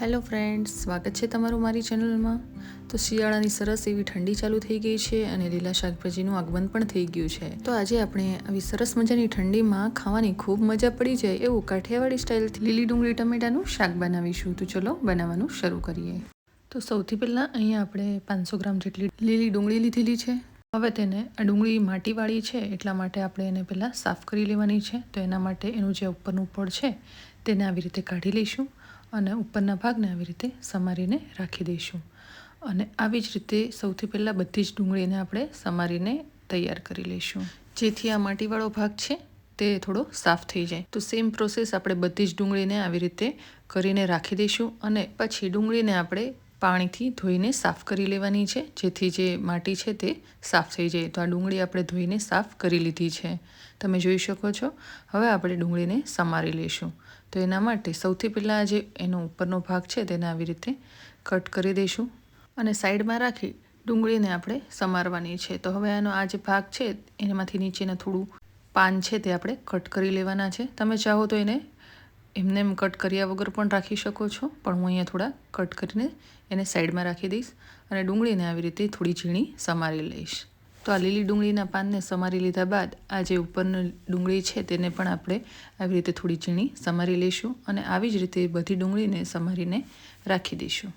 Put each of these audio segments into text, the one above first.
Hello friends, સ્વાગત છે તમારું મારી ચેનલમાં. તો શિયાળાની સરસ એવી ઠંડી ચાલુ થઈ ગઈ છે અને લીલા શાકભાજીનું આગમન પણ થઈ ગયું છે. તો આજે આપણે આવી સરસ મજાની ઠંડીમાં ખાવાની ખૂબ મજા પડી જાય એવું કાઠિયાવાડી સ્ટાઇલથી લીલી ડુંગળી ટમેટાનું શાક બનાવીશું. તો ચલો બનાવવાનું શરૂ કરીએ. તો સૌથી પહેલાં અહીંયા આપણે પાંચસો ગ્રામ જેટલી લીલી ડુંગળી લીધેલી છે. હવે તેને આ ડુંગળી માટીવાળી છે, એટલા માટે આપણે એને પહેલાં સાફ કરી લેવાની છે. તો એના માટે એનું જે ઉપરનું પડ છે, તેને આવી રીતે કાઢી લઈશું. અને ઉપરના ભાગને આવી રીતે સમારીને રાખી દઈશું. અને આવી જ રીતે સૌથી પહેલાં બધી જ ડુંગળીને આપણે સમારીને તૈયાર કરી લઈશું. જેથી આ માટીવાળો ભાગ છે તે થોડો સાફ થઈ જાય. તો સેમ પ્રોસેસ આપણે બધી જ ડુંગળીને આવી રીતે કરીને રાખી દઈશું અને પછી ડુંગળીને આપણે પાણીથી ધોઈને સાફ કરી લેવાની છે. જેથી જે માટી છે તે સાફ થઈ જાય. તો આ ડુંગળી આપણે ધોઈને સાફ કરી લીધી છે. તમે જોઈ શકો છો. હવે આપણે ડુંગળીને સમારી લઈશું. તો એના માટે સૌથી પહેલાં જે એનો ઉપરનો ભાગ છે તેને આવી રીતે કટ કરી દઈશું અને સાઈડમાં રાખી ડુંગળીને આપણે સમારવાની છે. તો હવે આનો આ જે ભાગ છે એનામાંથી નીચેના થોડું પાન છે તે આપણે કટ કરી લેવાના છે. તમે ચાહો તો એને એમને એમ કટ કર્યા વગર પણ રાખી શકો છો, પણ હું અહીંયા થોડા કટ કરીને એને સાઈડમાં રાખી દઈશ અને ડુંગળીને આવી રીતે થોડી ઝીણી સમારી લઈશ. તો આ લીલી ડુંગળીના પાનને સમારી લીધા બાદ આ જે ઉપરની ડુંગળી છે તેને પણ આપણે આવી રીતે થોડી ઝીણી સમારી લઈશું અને આવી જ રીતે બધી ડુંગળીને સમારીને રાખી દઈશું.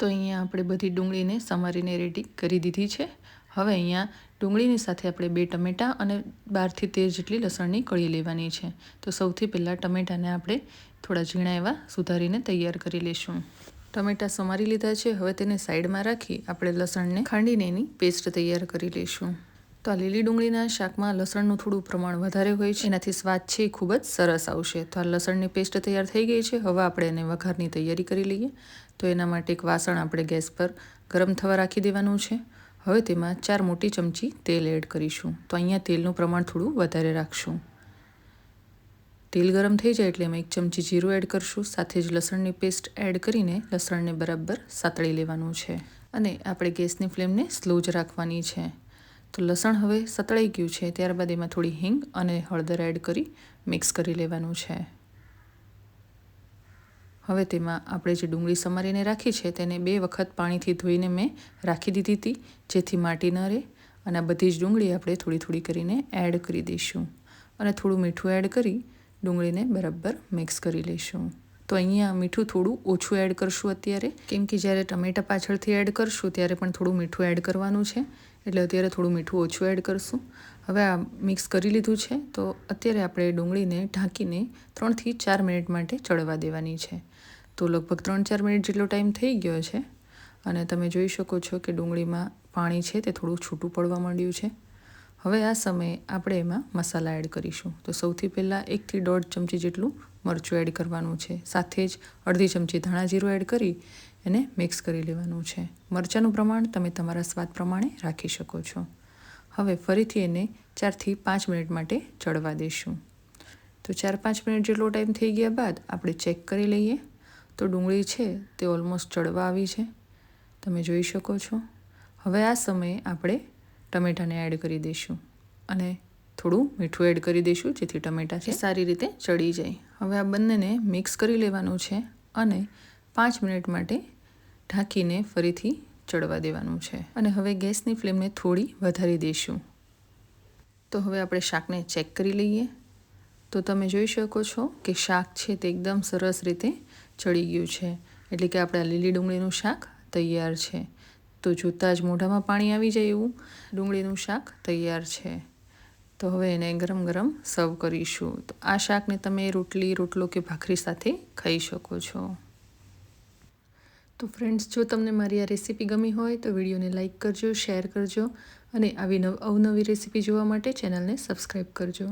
તો અહીંયા આપણે બધી ડુંગળીને સમારીને રેડી કરી દીધી છે. હવે અહીંયા ડુંગળીની સાથે આપણે બે ટમેટાં અને બારથી તેર જેટલી લસણની કળી લેવાની છે. તો સૌથી પહેલાં ટમેટાને આપણે થોડા ઝીણા એવા સુધારીને તૈયાર કરી લઈશું. ટમેટાં સમારી લીધા છે. હવે તેને સાઈડમાં રાખી આપણે લસણને ખાંડીને એની પેસ્ટ તૈયાર કરી લઈશું. તો આ લીલી ડુંગળીના શાકમાં લસણનું થોડું પ્રમાણ વધારે હોય છે. એનાથી સ્વાદ છે એ ખૂબ જ સરસ આવશે. તો આ લસણની પેસ્ટ તૈયાર થઈ ગઈ છે. હવે આપણે એને વઘારની તૈયારી કરી લઈએ. તો એના માટે એક વાસણ આપણે ગેસ પર ગરમ થવા રાખી દેવાનું છે. હવે તેમાં ચાર મોટી ચમચી તેલ એડ કરીશું. તો અહીંયા તેલનું પ્રમાણ થોડું વધારે રાખશું. તેલ ગરમ થઈ જાય એટલે એમાં એક ચમચી જીરું એડ કરશું. સાથે જ લસણની પેસ્ટ એડ કરીને લસણને બરાબર સાતળી લેવાનું છે. અને આપણે ગેસની ફ્લેમને સ્લો જ રાખવાની છે. તો લસણ હવે સતળાઈ ગયું છે. ત્યારબાદ એમાં થોડી હિંગ અને હળદર એડ કરી મિક્સ કરી લેવાનું છે. હવે તેમાં આપણે જે ડુંગળી સમારીને રાખી છે તેને બે વખત પાણીથી ધોઈને મેં રાખી દીધી હતી, જેથી માટી ન રહે. અને બધી જ ડુંગળી આપણે થોડી થોડી કરીને એડ કરી દઈશું. અને થોડું મીઠું એડ કરી ડુંગળીને બરાબર મિક્સ કરી લઈશું. તો અહીંયા મીઠું થોડું ઓછું એડ કરશું અત્યારે. કેમ કે જ્યારે ટમેટા પાછળથી એડ કરશું ત્યારે પણ થોડું મીઠું એડ કરવાનું છે. એટલે અત્યારે થોડું મીઠું ઓછું એડ કરશું. હવે આ મિક્સ કરી લીધું છે. તો અત્યારે આપણે ડુંગળીને ઢાંકીને ત્રણથી ચાર મિનિટ માટે ચડવા દેવાની છે. તો લગભગ ત્રણ ચાર મિનિટ જેટલો ટાઈમ થઈ ગયો છે અને તમે જોઈ શકો છો કે ડુંગળીમાં પાણી છે તે થોડું છૂટું પડવા માંડ્યું છે. હવે આ સમયે આપણે એમાં મસાલા એડ કરીશું. તો સૌથી પહેલાં એકથી દોઢ ચમચી જેટલું મરચું એડ કરવાનું છે. સાથે જ અડધી ચમચી ધાણા જીરું એડ કરી એને મિક્સ કરી લેવાનું છે. મરચાંનું પ્રમાણ તમે તમારા સ્વાદ પ્રમાણે રાખી શકો છો. હવે ફરીથી એને ચારથી પાંચ મિનિટ માટે ચડવા દઈશું. તો ચાર પાંચ મિનિટ જેટલો ટાઈમ થઈ ગયા બાદ આપણે ચેક કરી લઈએ. તો ડુંગળી છે તે ઓલમોસ્ટ ચડવા આવી છે. તમે જોઈ શકો છો. હવે આ સમયે આપણે ટમેટાને એડ કરી દઈશું અને થોડું મીઠું એડ કરી દઈશું જેથી ટમેટા છે સારી રીતે ચડી જાય. હવે આ બંનેને મિક્સ કરી લેવાનું છે અને પાંચ મિનિટ માટે ઢાંકીને ફરીથી ચડવા દેવાનું છે. અને હવે ગેસની ફ્લેમને થોડી વધારી દઈશું. તો હવે આપણે શાકને ચેક કરી લઈએ. તો તમે જોઈ શકો છો કે શાક છે તે એકદમ સરસ રીતે ચડી ગયું છે. એટલે કે આપણા લીલી ડુંગળીનું શાક તૈયાર છે. તો જોતાં જ મોઢામાં પાણી આવી જાય એવું. ડુંગળીનું શાક તૈયાર છે. તો હવે એને ગરમ ગરમ સર્વ કરીશું. તો આ શાકને તમે રોટલી, રોટલો કે ભાખરી સાથે ખાઈ શકો છો. તો ફ્રેન્ડ્સ, જો તમને મારી આ રેસીપી ગમી હોય તો વિડીયોને લાઇક કરજો, શેર કરજો અને આવી નવ અવનવી રેસીપી જોવા માટે ચેનલને સબસ્ક્રાઈબ કરજો.